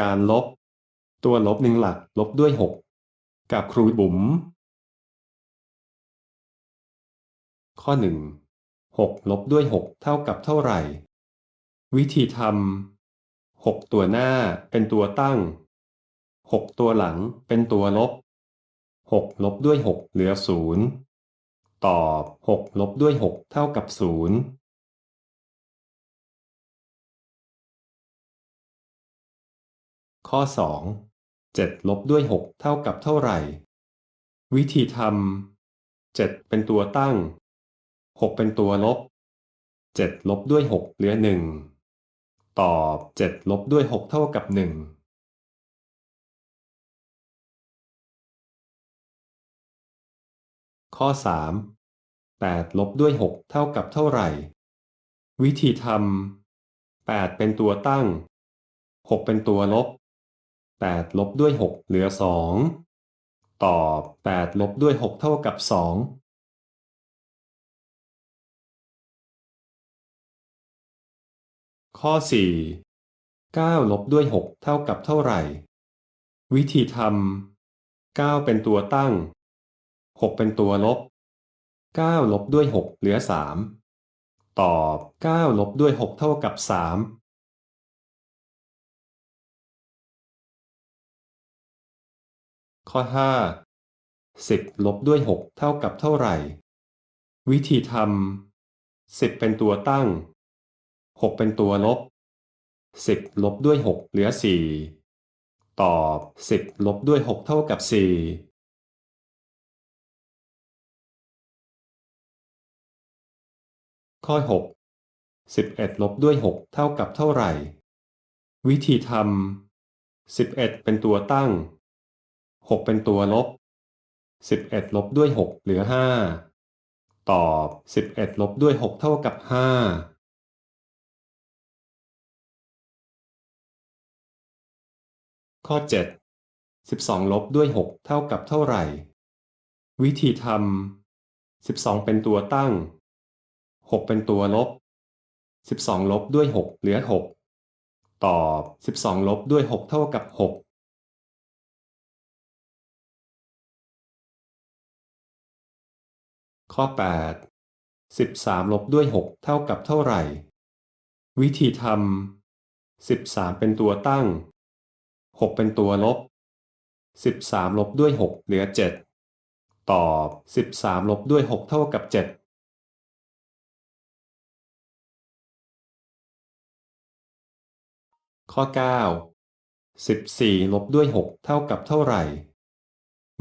การลบ ตัวลบหนึ่งหลัก ลบด้วยหกกับครูบุ๋มข้อหนึ่งหกลบด้วยหกเท่ากับเท่าไหร่ วิธีทำหกตัวหน้าเป็นตัวตั้งหกตัวหลังเป็นตัวลบหกลบด้วยหกเหลือศูนย์ตอบหกลบด้วยหกเท่ากับศูนย์ ข้อสองเจ็ดลบด้วยหกเท่ากับเท่าไหร่ วิธีทำเจ็ดเป็นตัวตั้งหกเป็นตัวลบเจ็ดลบด้วยหกเหลือหนึ่งตอบเจ็ดลบด้วยหกเท่ากับหนึ่งข้อสามแปดลบด้วยหกเท่ากับเท่าไหร่ วิธีทำแปดเป็นตัวตั้งหกเป็นตัวลบ 8 ลบด้วย 6 เหลือ 2 ตอบ 8 ลบด้วย 6 เท่ากับ 2ข้อ 4 9 ลบด้วย 6 เท่ากับเท่าไหร่ วิธีทำ9เป็นตัวตั้ง 6 เป็นตัวลบ 9 ลบด้วย 6 เหลือ 3 ตอบ 9 ลบด้วย 6 เท่ากับ 3 ข้อห้าสิบลบด้วยหกเท่ากับเท่าไหร่ วิธีทำสิบเป็นตัวตั้งหกเป็นตัวลบสิบลบด้วยหกเหลือสี่ตอบสิบลบด้วยหกเท่ากับสี่ข้อหกสิบเอ็ดลบด้วยหกเท่ากับเท่าไหร่ วิธีทำสิบเอ็ดเป็นตัวตั้ง หกเป็นตัวลบสิบเอ็ดลบด้วยหกเหลือห้าตอบสิบเอ็ดลบด้วยหกเท่ากับห้าข้อเจ็ดสิบสองลบด้วยหกเท่ากับเท่าไหร่ วิธีทำสิบสองเป็นตัวตั้งหกเป็นตัวลบสิบสองลบด้วยหกเหลือหกตอบสิบสองลบด้วยหกเท่ากับหก ข้อแปดสิบสามลบด้วยหกเท่ากับเท่าไหร่ วิธีทำสิบสามเป็นตัวตั้งหกเป็นตัวลบสิบสามลบด้วยหกเหลือเจ็ดตอบสิบสามลบด้วยหกเท่ากับเจ็ดข้อเก้าสิบสี่ลบด้วยหกเท่ากับเท่าไหร่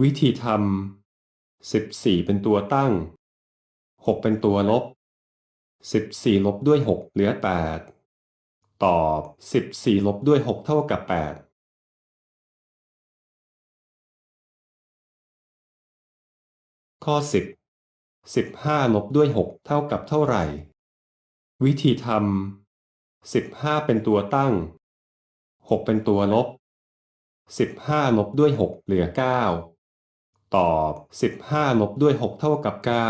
วิธีทำสิบสี่เป็นตัวตั้ง หกเป็นตัวลบสิบสี่ลบด้วยหกเหลือแปดตอบสิบสี่ลบด้วยหกเท่ากับแปดข้อสิบสิบห้าลบด้วยหกเท่ากับเท่าไหร่ วิธีทำสิบห้าเป็นตัวตั้งหกเป็นตัวลบสิบห้าลบด้วยหกเหลือเก้าตอบสิบห้าลบด้วยหกเท่ากับเก้า